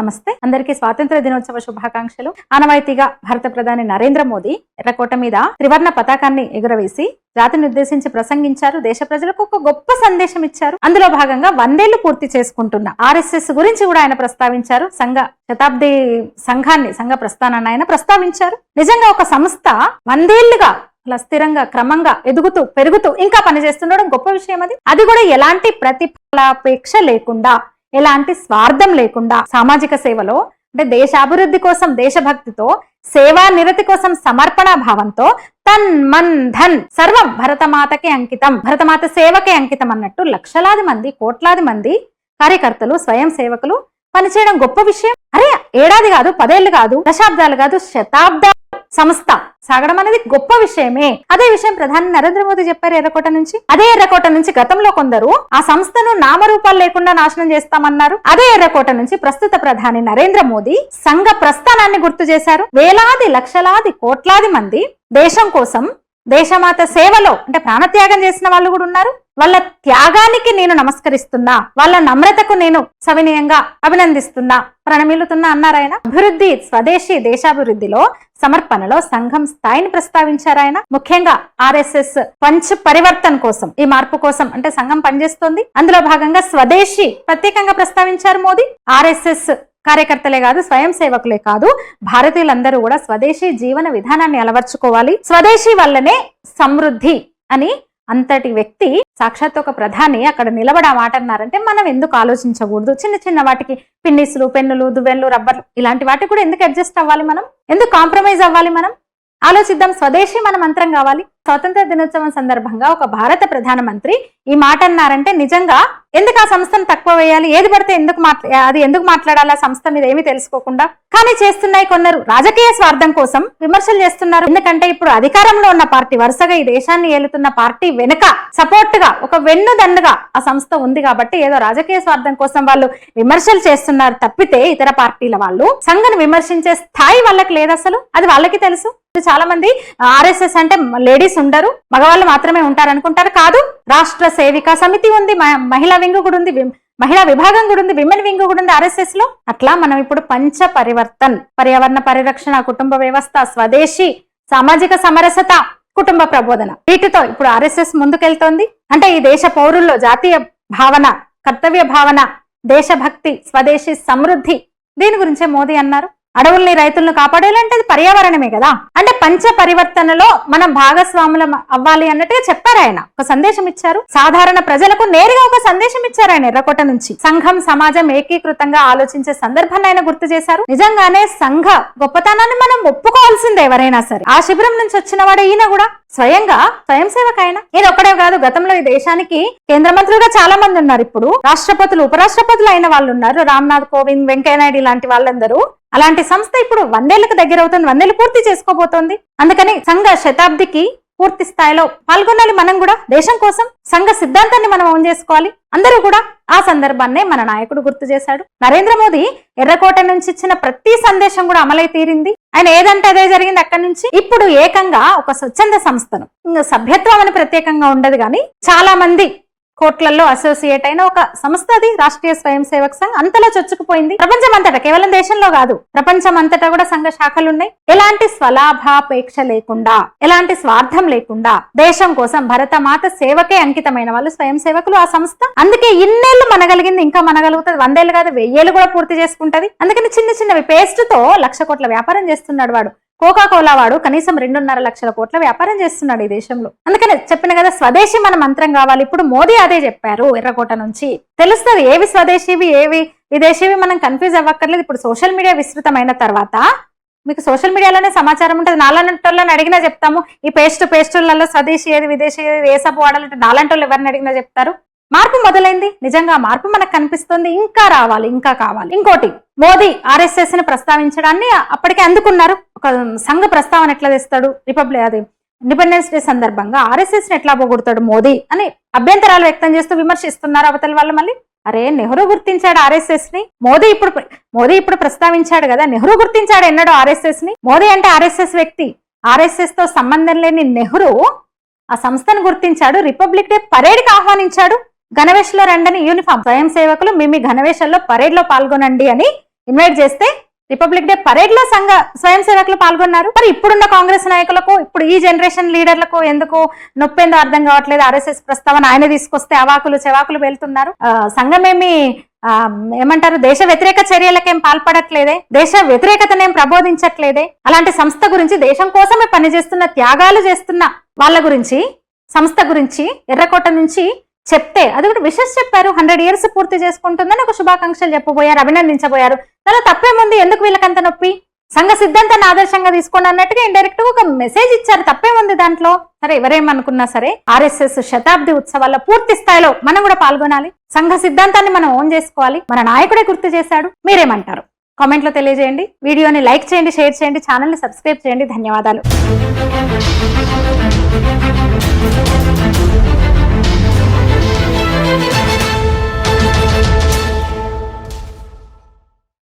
నమస్తే. అందరికీ స్వాతంత్ర దినోత్సవ శుభాకాంక్షలు. ఆనవాయితీగా భారత ప్రధాని నరేంద్ర మోదీ ఎర్రకోట మీద త్రివర్ణ పతాకాన్ని ఎగురవేసి జాతిని ఉద్దేశించి ప్రసంగించారు. దేశ ప్రజలకు ఒక గొప్ప సందేశం ఇచ్చారు. అందులో భాగంగా వందేళ్ళు పూర్తి చేసుకుంటున్న ఆర్ఎస్ఎస్ గురించి కూడా ఆయన ప్రస్తావించారు. సంఘ శతాబ్ది సంఘాన్ని సంఘ ప్రస్థానాన్ని ఆయన ప్రస్తావించారు. నిజంగా ఒక సంస్థ వందేళ్ళుగా అలా స్థిరంగా క్రమంగా ఎదుగుతూ పెరుగుతూ ఇంకా పనిచేస్తుండడం గొప్ప విషయం అది. అది కూడా ఎలాంటి ప్రతిఫలాపేక్ష లేకుండా ఎలాంటి స్వార్థం లేకుండా సామాజిక సేవలో అంటే దేశాభివృద్ధి కోసం దేశభక్తితో సేవా నిరతి కోసం సమర్పణ భావంతో తన్ మన్ ధన్ సర్వం భరతమాతకి అంకితం భరతమాత సేవకే అంకితం అన్నట్టు లక్షలాది మంది కోట్లాది మంది కార్యకర్తలు స్వయం సేవకులు పనిచేయడం గొప్ప విషయం. అరే ఏడాది కాదు పదేళ్ళు కాదు దశాబ్దాలు కాదు శతాబ్దాలు సంస్థ. సాగడం అనేది గొప్ప విషయమే. అదే విషయం ప్రధాని నరేంద్ర మోదీ చెప్పారు ఎర్రకోట నుంచి. అదే ఎర్రకోట నుంచి గతంలో కొందరు ఆ సంస్థను నామరూపాలు లేకుండా నాశనం చేస్తామన్నారు. అదే ఎర్రకోట నుంచి ప్రస్తుత ప్రధాని నరేంద్ర మోదీ సంఘ ప్రస్థానాన్ని గుర్తు చేశారు. వేలాది లక్షలాది కోట్లాది మంది దేశం కోసం దేశమాత సేవలో అంటే ప్రాణత్యాగం చేసిన వాళ్ళు కూడా ఉన్నారు. వాళ్ళ త్యాగానికి నేను నమస్కరిస్తున్నా వాళ్ళ నమ్రతకు నేను సవినయంగా అభినందిస్తున్నా. ప్రణమిలుతున్నా అన్నారాయన అభివృద్ధి స్వదేశీ దేశాభివృద్ధిలో సమర్పణలో సంఘం స్థాయిని ప్రస్తావించారాయన ముఖ్యంగా ఆర్ఎస్ఎస్ పంచ్ పరివర్తన్ కోసం ఈ మార్పు కోసం అంటే సంఘం పనిచేస్తోంది. అందులో భాగంగా స్వదేశీ ప్రత్యేకంగా ప్రస్తావించారు మోదీ. ఆర్ఎస్ఎస్ కార్యకర్తలే కాదు స్వయం సేవకులే కాదు భారతీయులందరూ కూడా స్వదేశీ జీవన విధానాన్ని అలవర్చుకోవాలి. స్వదేశీ వల్లనే సమృద్ధి అని అంతటి వ్యక్తి సాక్షాత్ ఒక ప్రధాని అక్కడ నిలబడి ఆ మాట అన్నారంటే మనం ఎందుకు ఆలోచించకూడదు? చిన్న చిన్న వాటికి పిన్నిసులు పెన్నులు దువ్వెన్లు రబ్బర్లు ఇలాంటి వాటికి కూడా ఎందుకు అడ్జస్ట్ అవ్వాలి మనం? ఎందుకు కాంప్రమైజ్ అవ్వాలి మనం? ఆలోచిద్దాం. స్వదేశీ మన మంత్రం కావాలి. స్వాతంత్ర దినోత్సవం సందర్భంగా ఒక భారత ప్రధానమంత్రి ఈ మాట అన్నారంటే నిజంగా ఎందుకు ఆ సంస్థను తక్కువ వేయాలి? ఏది పడితే ఎందుకు మాట్లా అది ఎందుకు మాట్లాడాలి? ఆ సంస్థ మీద ఏమీ తెలుసుకోకుండా? కానీ చేస్తున్నాయి కొందరు. రాజకీయ స్వార్థం కోసం విమర్శలు చేస్తున్నారు. ఎందుకంటే ఇప్పుడు అధికారంలో ఉన్న పార్టీ వరుసగా ఈ దేశాన్ని ఏలుతున్న పార్టీ వెనుక సపోర్ట్గా ఒక వెన్ను ఆ సంస్థ ఉంది కాబట్టి ఏదో రాజకీయ స్వార్థం కోసం వాళ్ళు విమర్శలు చేస్తున్నారు తప్పితే ఇతర పార్టీల వాళ్ళు సంఘను విమర్శించే స్థాయి వాళ్ళకి లేదు అసలు. అది వాళ్ళకి తెలుసు. చాలా మంది ఆర్ఎస్ఎస్ అంటే లేడీస్ ఉండరు. మగవాళ్ళు మాత్రమే ఉంటారు అనుకుంటారు కాదు రాష్ట్ర సేవికా సమితి ఉంది మహిళ మహిళా వింగ్ కూడా ఉంది మహిళా విభాగం కూడా ఉంది విమెన్ వింగ్ కూడా ఉంది ఆర్ఎస్ఎస్లో. అట్లా మనం ఇప్పుడు పంచ పరివర్తన్ పర్యావరణ పరిరక్షణ కుటుంబ వ్యవస్థ స్వదేశీ సామాజిక సమరసత కుటుంబ ప్రబోధన. వీటితో ఇప్పుడు ఆర్ఎస్ఎస్ ముందుకెళ్తోంది. అంటే ఈ దేశ పౌరుల్లో జాతీయ భావన కర్తవ్య భావన దేశభక్తి స్వదేశీ సమృద్ధి దీని గురించే మోదీ అన్నారు. అడవుల్ని రైతులను కాపాడాలంటే అది పర్యావరణమే కదా. అంటే పంచ పరివర్తనలో మనం భాగస్వాములం అవ్వాలి అన్నట్టుగా చెప్పారు ఆయన. ఒక సందేశం ఇచ్చారు. సాధారణ ప్రజలకు నేరుగా ఒక సందేశం ఇచ్చారు ఆయన ఎర్రకోట నుంచి. సంఘం సమాజం ఏకీకృతంగా ఆలోచించే సందర్భాన్ని ఆయన గుర్తు చేశారు. నిజంగానే సంఘ గొప్పతనాన్ని మనం ఒప్పుకోవాల్సిందే ఎవరైనా సరే. ఆ శిబిరం నుంచి వచ్చిన వాడు ఈయన కూడా. స్వయంగా స్వయం సేవక ఆయన నేను ఒక్కడే కాదు గతంలో ఈ దేశానికి కేంద్ర మంత్రులుగా చాలా మంది ఉన్నారు ఇప్పుడు. రాష్ట్రపతులు ఉపరాష్ట్రపతులు అయిన వాళ్ళు ఉన్నారు. రామ్నాథ్ కోవింద్ వెంకయ్యనాయుడు ఇలాంటి వాళ్ళందరూ. అలాంటి సంస్థ ఇప్పుడు వందేళ్ళకు దగ్గర అవుతుంది వందేళ్ళు పూర్తి చేసుకోబోతోంది. అందుకని సంఘ శతాబ్దికి పూర్తి స్థాయిలో పాల్గొనాలి మనం కూడా. దేశం కోసం సంఘ సిద్ధాంతాన్ని మనం ఓన్ చేసుకోవాలి. అందరూ కూడా ఆ సందర్భాన్నే మన నాయకుడు గుర్తు చేశాడు. నరేంద్ర మోదీ ఎర్రకోట నుంచి ఇచ్చిన ప్రతి సందేశం కూడా అమలై తీరింది. ఆయన ఏదంటే అదే జరిగింది అక్కడి నుంచి. ఇప్పుడు ఏకంగా ఒక స్వచ్ఛంద సంస్థను సభ్యత్వం అని ప్రత్యేకంగా ఉండదు కానీ చాలా మంది కోట్లలో అసోసియేట్ అయిన ఒక సంస్థ అది రాష్ట్రీయ స్వయం సేవక్ సంఘ్. అంతలో చొచ్చుకుపోయింది. ప్రపంచం అంతటా కేవలం దేశంలో కాదు ప్రపంచం అంతటా కూడా సంఘ శాఖలున్నాయి. ఎలాంటి స్వలాభాపేక్ష లేకుండా ఎలాంటి స్వార్థం లేకుండా దేశం కోసం భరతమాత సేవకే అంకితమైన వాళ్ళు స్వయం సేవకులు ఆ సంస్థ. అందుకే ఇన్నేళ్ళు మనగలిగింది ఇంకా మనగలుగుతుంది. వందేళ్ళు కాదు వెయ్యేళ్ళు కూడా పూర్తి చేసుకుంటది. అందుకని చిన్న చిన్నవి పేస్ట్తో లక్ష కోట్ల వ్యాపారం చేస్తున్నాడు వాడు. కోకా కోలా వాడు కనీసం రెండున్నర లక్షల కోట్ల వ్యాపారం చేస్తున్నాడు ఈ దేశంలో. అందుకని చెప్పిన కదా స్వదేశీ మన మంత్రం కావాలి. ఇప్పుడు మోదీ అదే చెప్పారు ఎర్రకోట నుంచి. తెలుస్తుంది ఏవి స్వదేశీవి ఏవి విదేశీవి మనం కన్ఫ్యూజ్ అవ్వక్కర్లేదు. ఇప్పుడు సోషల్ మీడియా విస్తృతమైన తర్వాత మీకు సోషల్ మీడియాలోనే సమాచారం ఉంటుంది. నాలంటోళ్ళని అడిగినా చెప్తాము. ఈ పేస్ట్ పేస్టులలో స్వదేశీ ఏది విదేశీ ఏది ఏ సబ్బు వాడాలంటే నాలంటోళ్ళు ఎవరిని అడిగినా చెప్తారు? మార్పు మొదలైంది. నిజంగా మార్పు మనకు కనిపిస్తుంది. ఇంకా రావాలి ఇంకా కావాలి. ఇంకోటి మోదీ ఆర్ఎస్ఎస్ని ప్రస్తావించడాన్ని అప్పటికే అందుకున్నారు. ఒక సంఘ ప్రస్తావన ఎట్లా తెస్తాడు? రిపబ్లిక్ అది ఇండిపెండెన్స్ డే సందర్భంగా ఆర్ఎస్ఎస్ని ఎట్లా పోగొడతాడు మోదీ అని అభ్యంతరాలు వ్యక్తం చేస్తూ విమర్శిస్తున్నారు అవతల వాళ్ళు మళ్ళీ. అరే నెహ్రూ గుర్తించాడు ఆర్ఎస్ఎస్ని? మోదీ ఇప్పుడు మోదీ ఇప్పుడు ప్రస్తావించాడు కదా? నెహ్రూ గుర్తించాడు ఎన్నడో ఆర్ఎస్ఎస్ని? మోదీ అంటే ఆర్ఎస్ఎస్ వ్యక్తి. ఆర్ఎస్ఎస్తో సంబంధం లేని నెహ్రూ ఆ సంస్థను గుర్తించాడు. రిపబ్లిక్ డే పరేడ్కి ఆహ్వానించాడు. గణవేష్లో రండని యూనిఫామ్. స్వయం సేవకులు మీ మీ గణవేషంలో పరేడ్లో పాల్గొనండి అని ఇన్వైట్ చేస్తే రిపబ్లిక్ డే పరేడ్లో సంఘ స్వయం సేవకులు పాల్గొన్నారు. మరి ఇప్పుడున్న కాంగ్రెస్ నాయకులకు ఇప్పుడు ఈ జనరేషన్ లీడర్లకు ఎందుకు నొప్పేందో అర్థం కావట్లేదు. ఆర్ఎస్ఎస్ ప్రస్తావన ఆయన తీసుకొస్తే అవాకులు చెవాకులు వెళ్తున్నారు. సంఘమేమి ఆ, ఏమంటారు దేశ వ్యతిరేక చర్యలకేం పాల్పడట్లేదే? దేశ వ్యతిరేకతనేం ప్రబోధించట్లేదే? అలాంటి సంస్థ గురించి దేశం కోసమే పనిచేస్తున్న త్యాగాలు చేస్తున్న వాళ్ళ గురించి సంస్థ గురించి ఎర్రకోట నుంచి చెప్తే అది కూడా విషెస్ చెప్పారు. హండ్రెడ్ ఇయర్స్ పూర్తి చేసుకుంటుందని ఒక శుభాకాంక్షలు చెప్పబోయారు అభినందించబోయారు. దానిలో తప్పేముంది? ఎందుకు వీళ్ళకంత నొప్పి? సంఘ సిద్ధాంతాన్ని ఆదర్శంగా తీసుకోండి అన్నట్టుగా ఇండైరెక్ట్గా ఒక మెసేజ్ ఇచ్చారు. తప్పేముంది దాంట్లో? సరే ఎవరేమనుకున్నా సరే ఆర్ఎస్ఎస్ శతాబ్ది ఉత్సవాల్లో పూర్తి స్థాయిలో మనం కూడా పాల్గొనాలి. సంఘ సిద్ధాంతాన్ని మనం ఓన్ చేసుకోవాలి. మన నాయకుడే గుర్తు చేశాడు. మీరేమంటారు? కామెంట్లో తెలియజేయండి. వీడియోని లైక్ చేయండి షేర్ చేయండి ఛానల్ని సబ్స్క్రైబ్ చేయండి. ధన్యవాదాలు.